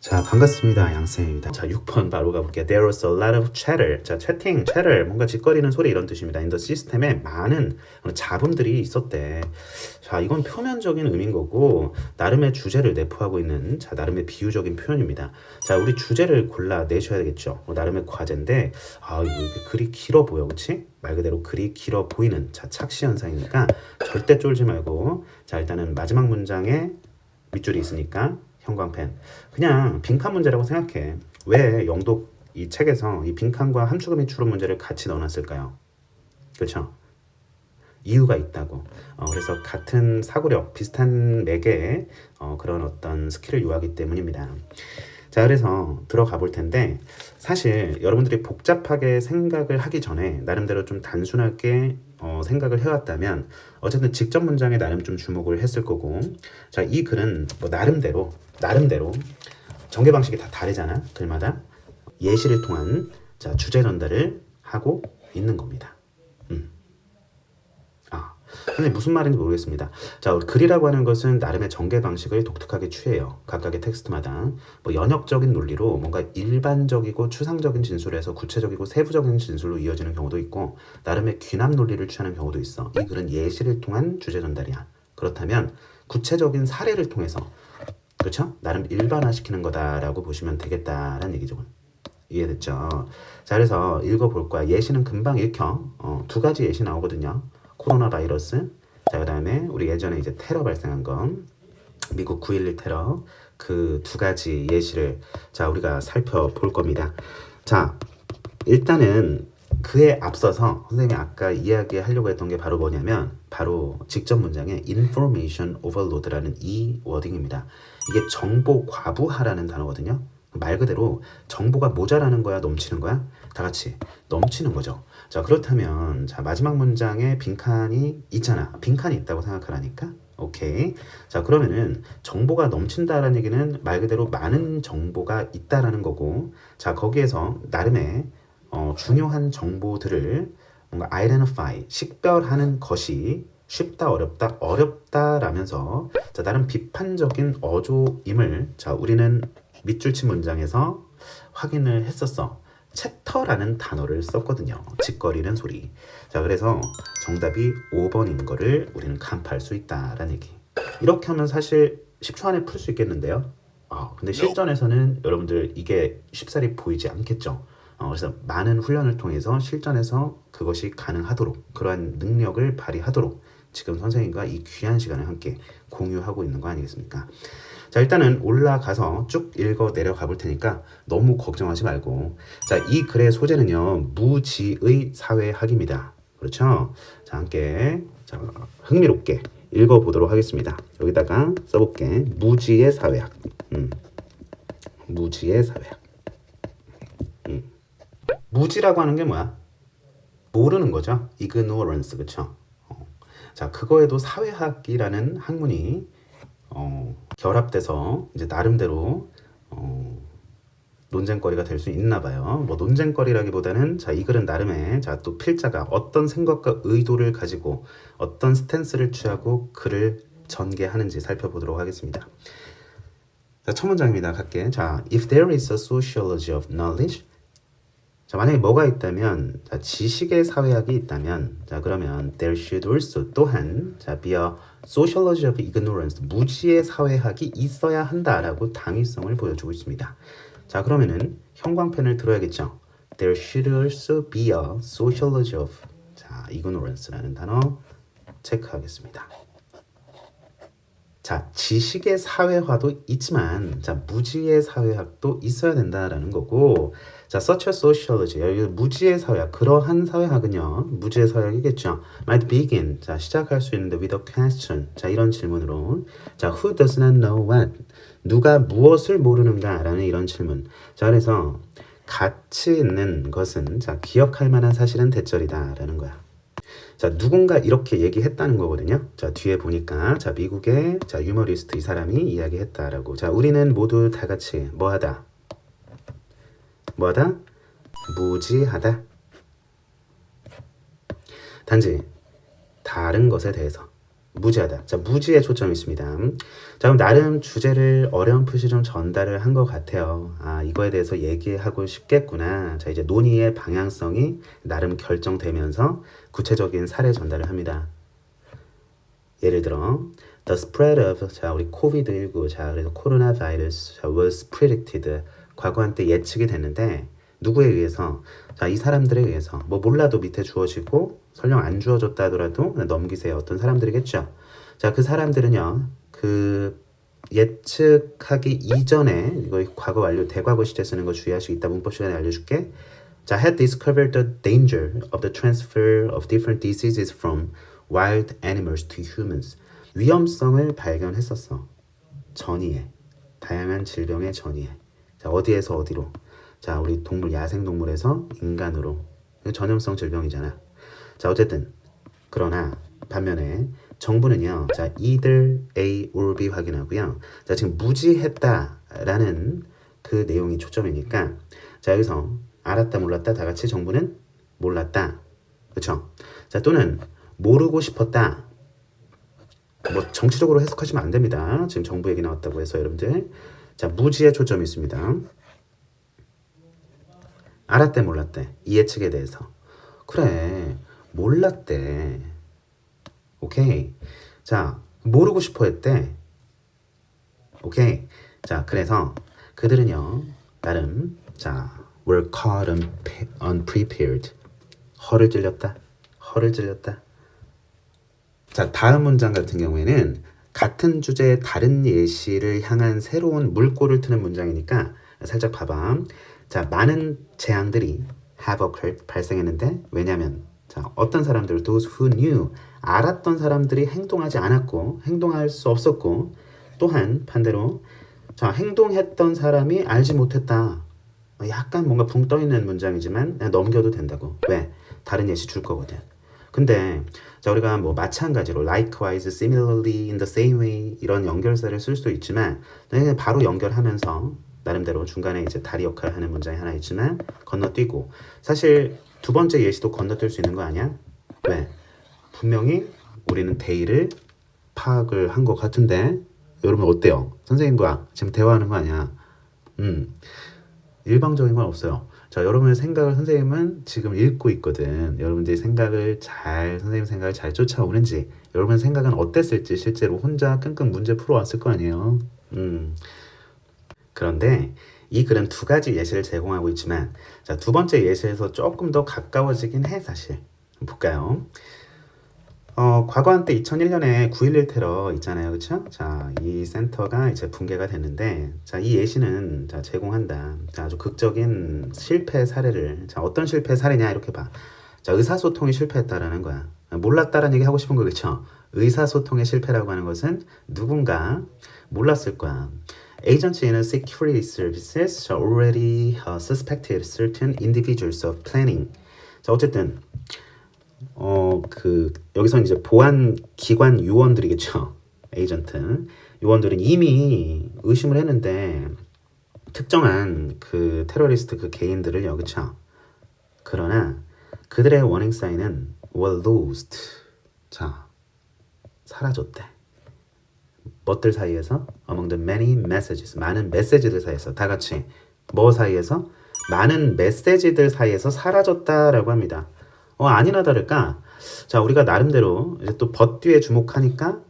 자 반갑습니다 양쌤입니다. 자 6번 바로 가볼게요. There was a lot of chatter. 자 채팅, chatter 뭔가 짓거리는 소리 이런 뜻입니다. In system에 많은 잡음들이 있었대. 자 이건 표면적인 의미인 거고 나름의 주제를 내포하고 있는 자 나름의 비유적인 표현입니다. 자 우리 주제를 골라 내셔야 되겠죠. 뭐, 나름의 과제인데 아 이거 글이 길어 보여 그치? 말 그대로 글이 길어 보이는 자 착시 현상이니까 절대 쫄지 말고 자 일단은 마지막 문장에 밑줄이 있으니까 형광펜. 그냥 빈칸 문제라고 생각해. 왜 영독 이 책에서 이 빈칸과 함축음이 추론 문제를 같이 넣어놨을까요? 그렇죠? 이유가 있다고. 어, 그래서 같은 사고력 비슷한 매개의 어, 그런 어떤 스킬을 요하기 때문입니다. 자 그래서 들어가 볼 텐데 사실 여러분들이 복잡하게 생각을 하기 전에 나름대로 좀 단순하게 어, 생각을 해왔다면 어쨌든 직접 문장에 나름 좀 주목을 했을 거고 자 이 글은 뭐 나름대로 나름대로 전개 방식이 다 다르잖아 글마다 예시를 통한 자 주제 전달을 하고 있는 겁니다. 근데 무슨 말인지 모르겠습니다. 자, 글이라고 하는 것은 나름의 전개 방식을 독특하게 취해요. 각각의 텍스트마다 뭐 연역적인 논리로 뭔가 일반적이고 추상적인 진술에서 구체적이고 세부적인 진술로 이어지는 경우도 있고 나름의 귀납 논리를 취하는 경우도 있어. 이 글은 예시를 통한 주제 전달이야. 그렇다면 구체적인 사례를 통해서 그렇죠? 나름 일반화시키는 거다라고 보시면 되겠다라는 얘기죠. 이해됐죠? 자, 그래서 읽어볼 거야. 예시는 금방 읽혀. 어, 두 가지 예시 나오거든요. 코로나 바이러스. 자, 그 다음에 우리 예전에 이제 테러 발생한 건 미국 9.11 테러 그 두 가지 예시를 자 우리가 살펴볼 겁니다. 자 일단은 그에 앞서서 선생님이 아까 이야기하려고 했던 게 바로 뭐냐면 바로 직접 문장의 information overload라는 이 워딩입니다. 이게 정보 과부하라는 단어거든요. 말 그대로 정보가 모자라는 거야, 넘치는 거야? 다 같이 넘치는 거죠. 자, 그렇다면 자, 마지막 문장에 빈칸이 있잖아. 빈칸이 있다고 생각하라니까. 오케이. 자, 그러면은 정보가 넘친다라는 얘기는 말 그대로 많은 정보가 있다라는 거고, 자, 거기에서 나름의 어, 중요한 정보들을 뭔가 identify, 식별하는 것이 쉽다, 어렵다, 어렵다라면서 자, 나름 비판적인 어조임을 자, 우리는 밑줄치 문장에서 확인을 했었어. 챕터라는 단어를 썼거든요. 짓거리는 소리. 자, 그래서 정답이 5번인 거를 우리는 간파할 수 있다라는 얘기. 이렇게 하면 사실 10초 안에 풀 수 있겠는데요. 아, 근데 실전에서는 여러분들 이게 쉽사리 보이지 않겠죠. 어, 그래서 많은 훈련을 통해서 실전에서 그것이 가능하도록 그러한 능력을 발휘하도록 지금 선생님과 이 귀한 시간을 함께 공유하고 있는 거 아니겠습니까? 자 일단은 올라가서 쭉 읽어 내려가 볼 테니까 너무 걱정하지 말고. 자 이 글의 소재는요 무지의 사회학입니다. 그렇죠? 자 함께 자 흥미롭게 읽어 보도록 하겠습니다. 여기다가 써볼게. 무지의 사회학. 음. 무지의 사회학. 음. 무지라고 하는 게 뭐야? 모르는 거죠? ignorance 그렇죠? 어. 자 그거에도 사회학이라는 학문이 어, 결합돼서 이제 나름대로 어, 논쟁거리가 될 수 있나 봐요. 뭐 논쟁거리라기보다는 자 이 글은 나름의 자 또 필자가 어떤 생각과 의도를 가지고 어떤 스탠스를 취하고 글을 전개하는지 살펴보도록 하겠습니다. 자, 첫 문장입니다. 갈게. 자, if there is a sociology of knowledge 자, 만약에 뭐가 있다면, 자, 지식의 사회학이 있다면, 자, 그러면 there should also 또한, 자, be a sociology of ignorance, 무지의 사회학이 있어야 한다라고 당위성을 보여주고 있습니다. 자, 그러면은 형광펜을 들어야겠죠. There should also be a sociology of, 자, ignorance라는 단어 체크하겠습니다. 자, 지식의 사회화도 있지만, 자, 무지의 사회학도 있어야 된다라는 거고, 자, such a sociology, 무지의 사회학, 그러한 사회학은요, 무지의 사회학이겠죠. might begin, 자, 시작할 수 있는데 with a question, 자, 이런 질문으로, 자, who does not know what, 누가 무엇을 모르는가라는 이런 질문. 자, 그래서 가치 있는 것은, 자, 기억할 만한 사실은 대절이다라는 거야. 자, 누군가 이렇게 얘기했다는 거거든요. 자, 뒤에 보니까 자, 미국의 자, 유머리스트 이 사람이 이야기했다라고. 자, 우리는 모두 다 같이 뭐 하다? 뭐 하다? 무지하다. 단지 다른 것에 대해서 무지하다. 자, 무지에 초점이 있습니다. 자, 그럼 나름 주제를 어렴풋이 좀 전달을 한 것 같아요. 아, 이거에 대해서 얘기하고 싶겠구나. 자, 이제 논의의 방향성이 나름 결정되면서 구체적인 사례 전달을 합니다. 예를 들어, the spread of 자 우리 코비드 19 자 그래서 코로나 바이러스 자, was predicted 과거 한때 예측이 됐는데 누구에 의해서? 자 이 사람들에 의해서. 뭐 몰라도 밑에 주어지고 설령 안 주어졌다 하더라도 넘기세요. 어떤 사람들이겠죠. 자 그 사람들은요 그 예측하기 이전에 이거 과거 완료 대과거 시제 쓰는 거 주의하시고 이따 문법 시간에 알려줄게. 자 had discovered the danger of the transfer of different diseases from wild animals to humans. 위험성을 발견했었어. 전이에. 다양한 질병의 전이에. 자 어디에서 어디로 자 우리 동물 야생 동물에서 인간으로. 전염성 질병이잖아. 자 어쨌든. 그러나 반면에 정부는요 자 either A or B 확인하고요. 자 지금 무지했다라는 그 내용이 초점이니까 자 여기서 알았다 몰랐다 다 같이 정부는 몰랐다. 그렇죠 자 또는 모르고 싶었다. 뭐 정치적으로 해석하시면 안 됩니다. 지금 정부 얘기 나왔다고 해서 여러분들. 자 무지에 초점이 있습니다. 알았대 몰랐대. 이 예측에 대해서. 그래 몰랐대. 오케이. 자 모르고 싶어 했대. 오케이. 자 그래서 그들은요 나름 자 were caught unpe- unprepared. 허를 찔렸다. 허를 찔렸다. 자, 다음 문장 같은 경우에는 같은 주제의 다른 예시를 향한 새로운 물꼬를 트는 문장이니까 살짝 봐봐. 자, 많은 재앙들이 have occurred 발생했는데 왜냐면 자, 어떤 사람들 those who knew 알았던 사람들이 행동하지 않았고 행동할 수 없었고 또한 반대로 자, 행동했던 사람이 알지 못했다. 약간 뭔가 붕 떠 있는 문장이지만 넘겨도 된다고. 왜? 다른 예시 줄 거거든. 근데 자 우리가 뭐 마찬가지로 likewise, similarly, in the same way 이런 연결사를 쓸 수도 있지만 그냥 바로 연결하면서 나름대로 중간에 이제 다리 역할을 하는 문장이 하나 있지만 건너뛰고 사실 두 번째 예시도 건너뛸 수 있는 거 아니야? 왜? 분명히 우리는 데이를 파악을 한 것 같은데 여러분 어때요? 선생님과 지금 대화하는 거 아니야? 음 일방적인 건 없어요. 자, 여러분의 생각을 선생님은 지금 읽고 있거든. 여러분들이 생각을 잘, 선생님 생각을 잘 쫓아오는지, 여러분 생각은 어땠을지 실제로 혼자 끙끙 문제 풀어왔을 거 아니에요. 음. 그런데 이 글은 두 가지 예시를 제공하고 있지만, 자, 두 번째 예시에서 조금 더 가까워지긴 해, 사실. 볼까요? 어, 과거 한때 2001년에 9.11 테러 있잖아요. 그쵸? 자, 이 센터가 이제 붕괴가 됐는데, 자, 이 예시는, 자, 제공한다. 자, 아주 극적인 실패 사례를, 자, 어떤 실패 사례냐, 이렇게 봐. 자, 의사소통이 실패했다라는 거야. 몰랐다라는 얘기 하고 싶은 거겠죠? 의사소통의 실패라고 하는 것은 누군가 몰랐을 거야. Agents in security services already uh, suspected certain individuals of planning. 자, 어쨌든, 어, 그, 여기서 이제 보안 기관 요원들이겠죠. 에이전트. 요원들은 이미 의심을 했는데, 특정한 그 테러리스트 그 개인들을요, 그쵸? 그러나, 그들의 워닝 사인은 were lost. 자, 사라졌대. 뭐들 사이에서? among the many messages. 많은 메시지들 사이에서. 다 같이. 뭐 사이에서? 많은 메시지들 사이에서 사라졌다라고 합니다. 어, 아니나 다를까? 자, 우리가 나름대로 이제 또 벗 뒤에 주목하니까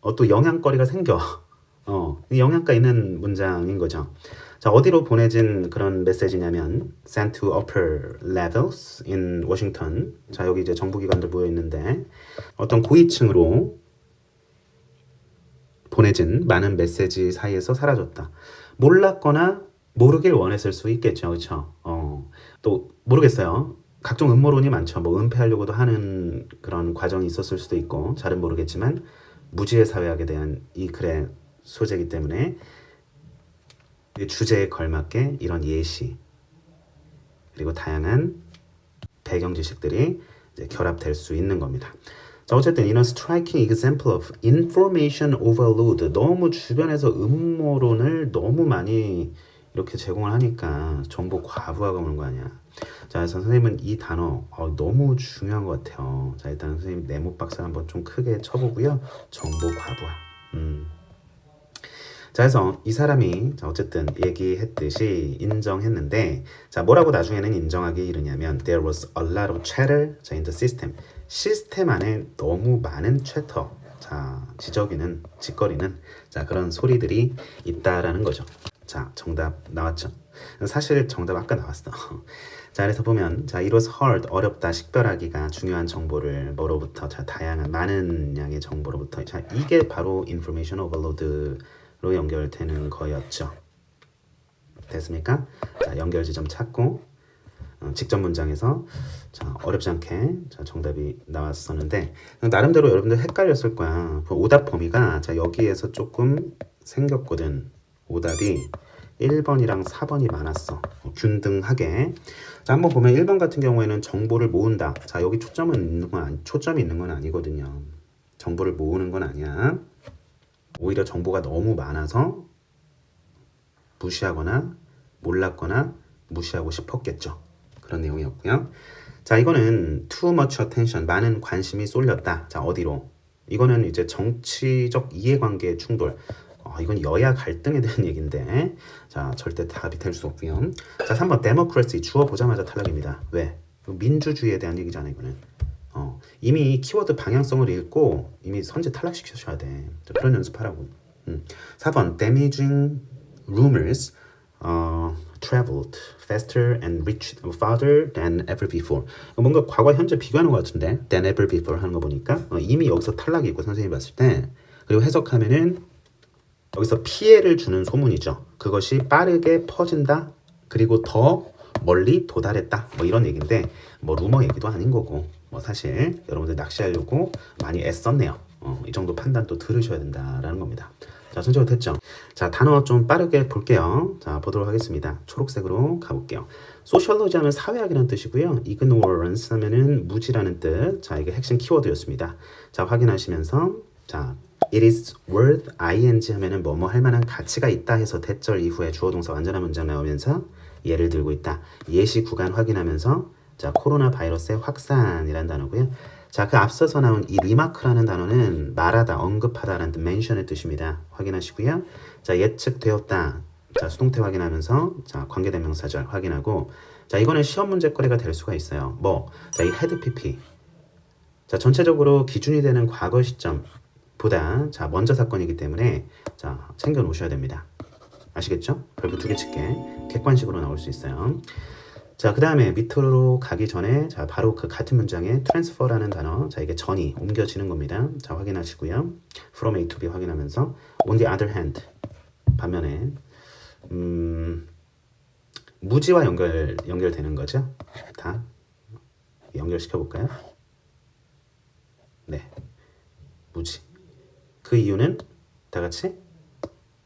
어, 또 영향거리가 생겨. 어, 이 영향가 있는 문장인 거죠. 자, 어디로 보내진 그런 메시지냐면 sent to upper levels in Washington. 자, 여기 이제 정부기관들 모여 있는데 어떤 고위층으로 보내진 많은 메시지 사이에서 사라졌다. 몰랐거나 모르길 원했을 수 있겠죠. 그렇죠? 어. 또 모르겠어요. 각종 음모론이 많죠. 뭐 은폐하려고도 하는 그런 과정이 있었을 수도 있고 잘은 모르겠지만 무지의 사회학에 대한 이 글의 소재이기 때문에 이 주제에 걸맞게 이런 예시 그리고 다양한 배경 지식들이 결합될 수 있는 겁니다. 자, 어쨌든 이런 striking example of information overload 너무 주변에서 음모론을 너무 많이 이렇게 제공을 하니까 정보 과부하가 오는 거 아니야. 자, 그래서 선생님은 이 단어 어, 너무 중요한 것 같아요. 자, 일단 선생님 네모 박스 한번 좀 크게 쳐보고요. 정보 과부하. 음. 자, 그래서 이 사람이 자, 어쨌든 얘기했듯이 인정했는데 자, 뭐라고 나중에는 인정하기 이르냐면 there was a lot of chatter 자, in the system. 시스템 안에 너무 많은 채터. 자, 지적이는 짓거리는 자, 그런 소리들이 있다라는 거죠. 자, 정답 나왔죠? 사실 정답 아까 나왔어. 자, 그래서 보면 자, it was hard 어렵다 식별하기가 중요한 정보를 뭐로부터 자, 다양한 많은 양의 정보로부터 자, 이게 바로 information overload 로 연결되는 거였죠. 됐습니까? 자, 연결 지점 찾고 어, 직접 문장에서 자, 어렵지 않게 자, 정답이 나왔었는데 나름대로 여러분들 헷갈렸을 거야. 그 오답 범위가 자, 여기에서 조금 생겼거든. 오답이 1번이랑 4번이 많았어. 어, 균등하게. 자, 한번 보면 1번 같은 경우에는 정보를 모은다. 자, 여기 초점은 있는 건 초점이 있는 건 아니거든요. 정보를 모으는 건 아니야. 오히려 정보가 너무 많아서 무시하거나 몰랐거나 무시하고 싶었겠죠. 그런 내용이었고요. 자, 이거는 too much attention, 많은 관심이 쏠렸다. 자, 어디로? 이거는 이제 정치적 이해관계 충돌. 어, 이건 여야 갈등에 대한 얘기인데, 자, 절대 답이 될 수 없고요. 자, 3번 democracy 주어 보자마자 탈락입니다. 왜? 민주주의에 대한 얘기잖아요, 이거는. 어, 이미 키워드 방향성을 읽고 이미 선제 탈락시키셔야 돼. 자, 그런 연습하라고. 음. 4번 damaging rumors 어, traveled faster and reached farther than ever before. 뭔가 과거 현재 비교하는 것 같은데 than ever before 하는 거 보니까 어, 이미 여기서 탈락이고 선생님이 봤을 때 그리고 해석하면은 여기서 피해를 주는 소문이죠. 그것이 빠르게 퍼진다. 그리고 더 멀리 도달했다. 뭐 이런 얘기인데 뭐 루머 얘기도 아닌 거고 뭐 사실 여러분들 낚시하려고 많이 애썼네요. 어, 이 정도 판단도 들으셔야 된다라는 겁니다. 자, 순서가 됐죠? 자, 단어 좀 빠르게 볼게요. 자, 보도록 하겠습니다. 초록색으로 가볼게요. 소셜로지 하면 사회학이라는 뜻이고요. ignorance 하면은 무지라는 뜻. 자, 이게 핵심 키워드였습니다. 자, 확인하시면서 자, it is worth ing 하면은 뭐뭐 할 만한 가치가 있다 해서 대절 이후에 주어 동사 완전한 문장 나오면서 예를 들고 있다. 예시 구간 확인하면서 자, 코로나 바이러스의 확산이라는 단어고요. 자, 그 앞서서 나온 이 리마크라는 단어는 말하다, 언급하다라는 뜻, mention의 뜻입니다. 확인하시고요. 자, 예측되었다. 자, 수동태 확인하면서 자, 관계대명사절 확인하고 자, 이거는 시험 문제거리가 될 수가 있어요. 뭐, 자, 이 헤드 PP. 자, 전체적으로 기준이 되는 과거 시점보다 자, 먼저 사건이기 때문에 자, 챙겨 놓으셔야 됩니다. 아시겠죠? 별표 두개 칠게. 객관식으로 나올 수 있어요. 자, 그 다음에 밑으로 가기 전에, 자, 바로 그 같은 문장에 transfer라는 단어, 자, 이게 전이 옮겨지는 겁니다. 자, 확인하시고요. from A to B 확인하면서, on the other hand, 반면에, 음, 무지와 연결, 연결되는 거죠. 다 연결시켜 볼까요? 네. 무지. 그 이유는 다 같이,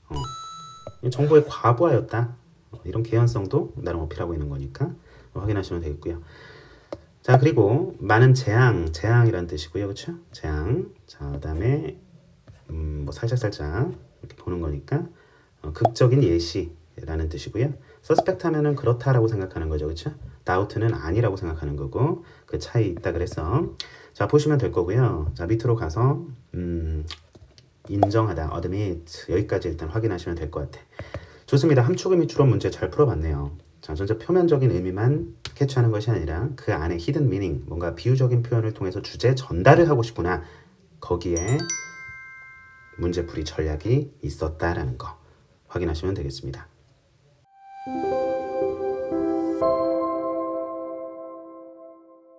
어, 정보의 과부하였다. 어, 이런 개연성도 나름 어필하고 있는 거니까 확인하시면 되겠고요. 자 그리고 많은 재앙, 재앙이라는 뜻이고요, 그렇죠? 재앙. 자 그다음에 음, 뭐 살짝 살짝 이렇게 보는 거니까 어, 극적인 예시라는 뜻이고요. 서스펙트 하면은 그렇다라고 생각하는 거죠, 그렇죠? 다우트는 아니라고 생각하는 거고 그 차이 있다 그래서 자 보시면 될 거고요. 자 밑으로 가서 음, 인정하다, admit 여기까지 일단 확인하시면 될 것 같아. 좋습니다. 함축의 밑으로 문제 잘 풀어봤네요. 자, 전체 표면적인 의미만 캐치하는 것이 아니라 그 안에 히든 미닝, 뭔가 비유적인 표현을 통해서 주제 전달을 하고 싶구나. 거기에 문제풀이 전략이 있었다라는 거 확인하시면 되겠습니다.